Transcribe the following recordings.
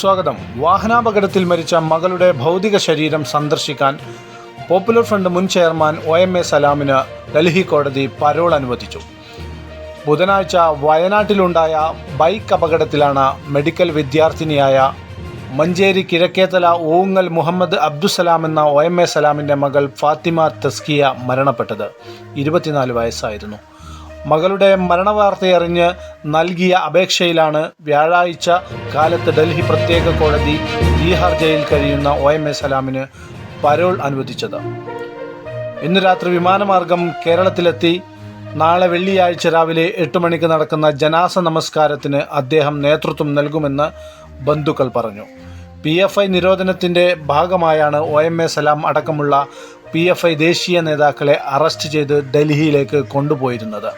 സ്വാഗതം. വാഹനാപകടത്തിൽ മരിച്ച മകളുടെ ഭൗതിക ശരീരം സന്ദർശിക്കാൻ പോപ്പുലർ ഫ്രണ്ട് മുൻ ചെയർമാൻ ഒ എം എ സലാമിന് ഡൽഹി കോടതി പരോൾ അനുവദിച്ചു. ബുധനാഴ്ച വയനാട്ടിലുണ്ടായ ബൈക്ക് അപകടത്തിലാണ് മെഡിക്കൽ വിദ്യാർത്ഥിനിയായ മഞ്ചേരി കിഴക്കേത്തല ഓങ്ങൽ മുഹമ്മദ് അബ്ദുസലാം എന്ന ഒ എം എ സലാമിന്റെ മകൾ ഫാത്തിമ തസ്കിയ മരണപ്പെട്ടത്. ഇരുപത്തിനാല് വയസ്സായിരുന്നു. മകളുടെ മരണവാർത്തയറിഞ്ഞ് നൽകിയ അപേക്ഷയിലാണ് വ്യാഴാഴ്ച കാലത്ത് ഡൽഹി പ്രത്യേക കോടതി തീഹാർ ജയിലിൽ കഴിയുന്ന ഒ എം എ സലാമിന് പരോൾ അനുവദിച്ചത്. ഇന്ന് രാത്രി വിമാനമാർഗം കേരളത്തിലെത്തി. നാളെ വെള്ളിയാഴ്ച രാവിലെ എട്ട് മണിക്ക് നടക്കുന്ന ജനാസ നമസ്കാരത്തിന് അദ്ദേഹം നേതൃത്വം നൽകുമെന്ന് ബന്ധുക്കൾ പറഞ്ഞു. പി എഫ് ഐ നിരോധനത്തിന്റെ ഭാഗമായാണ് ഒ എം എ സലാം അടക്കമുള്ള പി എഫ് ഐ ദേശീയ നേതാക്കളെ അറസ്റ്റ് ചെയ്ത് ഡൽഹിയിലേക്ക് കൊണ്ടുപോയിരുന്നത്.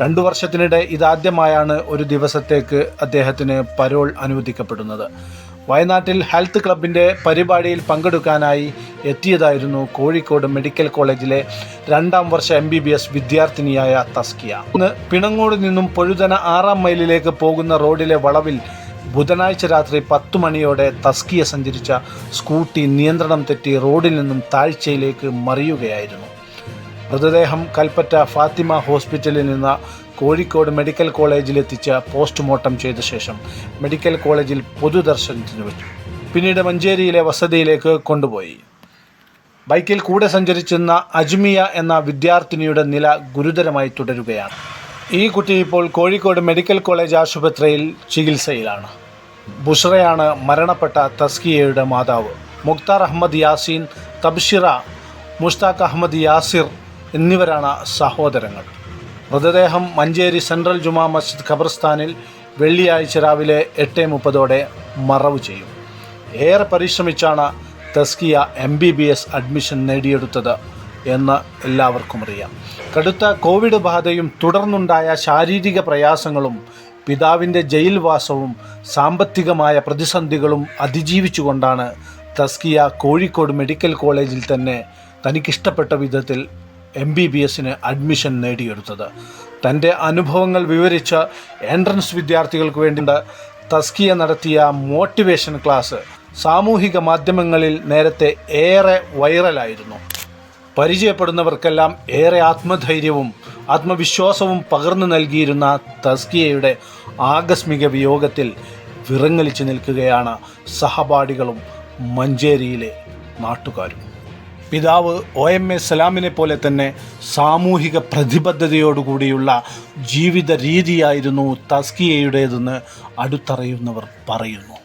രണ്ടു വർഷത്തിനിടെ ഇതാദ്യമായാണ് ഒരു ദിവസത്തേക്ക് അദ്ദേഹത്തിന് പരോൾ അനുവദിക്കപ്പെടുന്നത്. വയനാട്ടിൽ ഹെൽത്ത് ക്ലബിന്റെ പരിപാടിയിൽ പങ്കെടുക്കാനായി എത്തിയതായിരുന്നു കോഴിക്കോട് മെഡിക്കൽ കോളേജിലെ രണ്ടാം വർഷ എം ബി ബി എസ് വിദ്യാർത്ഥിനിയായ തസ്കിയ. ഇന്ന് പിണങ്ങോട് നിന്നും പൊഴുതന ആറാം മൈലിലേക്ക് പോകുന്ന റോഡിലെ വളവിൽ ബുധനാഴ്ച രാത്രി പത്തു മണിയോടെ തസ്കിയ സഞ്ചരിച്ച സ്കൂട്ടി നിയന്ത്രണം തെറ്റി റോഡിൽ നിന്നും താഴ്ചയിലേക്ക് മറിയുകയായിരുന്നു. മൃതദേഹം കൽപ്പറ്റ ഫാത്തിമ ഹോസ്പിറ്റലിൽ നിന്ന് കോഴിക്കോട് മെഡിക്കൽ കോളേജിലെത്തിച്ച് പോസ്റ്റ്മോർട്ടം ചെയ്ത ശേഷം മെഡിക്കൽ കോളേജിൽ പൊതുദർശനത്തിന് വെച്ചു. പിന്നീട് മഞ്ചേരിയിലെ വസതിയിലേക്ക് കൊണ്ടുപോയി. ബൈക്കിൽ കൂടെ സഞ്ചരിച്ചിരുന്ന അജ്മിയ എന്ന വിദ്യാർത്ഥിനിയുടെ നില ഗുരുതരമായി തുടരുകയാണ്. ഈ കുട്ടി ഇപ്പോൾ കോഴിക്കോട് മെഡിക്കൽ കോളേജ് ആശുപത്രിയിൽ ചികിത്സയിലാണ്. ബുഷറയാണ് മരണപ്പെട്ട തസ്കിയയുടെ മാതാവ്. മുക്താർ അഹമ്മദ് യാസീൻ തബ്ഷിറ മുഷ്താഖ് അഹമ്മദ് യാസിർ എന്നിവരാണ് സഹോദരങ്ങൾ. മൃതദേഹം മഞ്ചേരി സെൻട്രൽ ജുമാ മസ്ജിദ് ഖബർസ്ഥാനിൽ വെള്ളിയാഴ്ച രാവിലെ എട്ട് മുപ്പതോടെ മറവ് ചെയ്യും. ഏറെ പരിശ്രമിച്ചാണ് Thaskiya M B B S admission നേടിയെടുത്തത്. എന്ന് എല്ലാവർക്കും അറിയാം. കടുത്ത കോവിഡ് ബാധയും തുടർന്നുണ്ടായ ശാരീരിക പ്രയാസങ്ങളും പിതാവിന്റെ ജയിൽവാസവും സാമ്പത്തികമായ പ്രതിസന്ധികളും അതിജീവിച്ചുകൊണ്ടാണ് തസ്കിയ കോഴിക്കോട് മെഡിക്കൽ കോളേജിൽ തന്നെ തനിക്കിഷ്ടപ്പെട്ട വിധത്തിൽ എം ബി ബി എസിന് അഡ്മിഷൻ നേടിയെടുത്തത്. തന്റെ അനുഭവങ്ങൾ വിവരിച്ച എൻട്രൻസ് വിദ്യാർത്ഥികൾക്ക് വേണ്ടി തസ്കിയ നടത്തിയ മോട്ടിവേഷൻ ക്ലാസ് സാമൂഹിക മാധ്യമങ്ങളിൽ നേരത്തെ ഏറെ വൈറലായിരുന്നു പരിചയപ്പെടുന്നവർക്കെല്ലാം ഏറെ ആത്മധൈര്യവും ആത്മവിശ്വാസവും പകർന്നു നൽകിയിരുന്ന തസ്കിയയുടെ ആകസ്മിക വിയോഗത്തിൽ വിറങ്ങലിച്ചു നിൽക്കുകയാണ് സഹപാഠികളും മഞ്ചേരിയിലെ നാട്ടുകാരും. പിതാവ് ഒ എം എ സലാമിനെ പോലെ തന്നെ സാമൂഹിക പ്രതിബദ്ധതയോടുകൂടിയുള്ള ജീവിത രീതിയായിരുന്നു തസ്കിയയുടേതെന്ന് അടുത്തറിയുന്നവർ പറയുന്നു.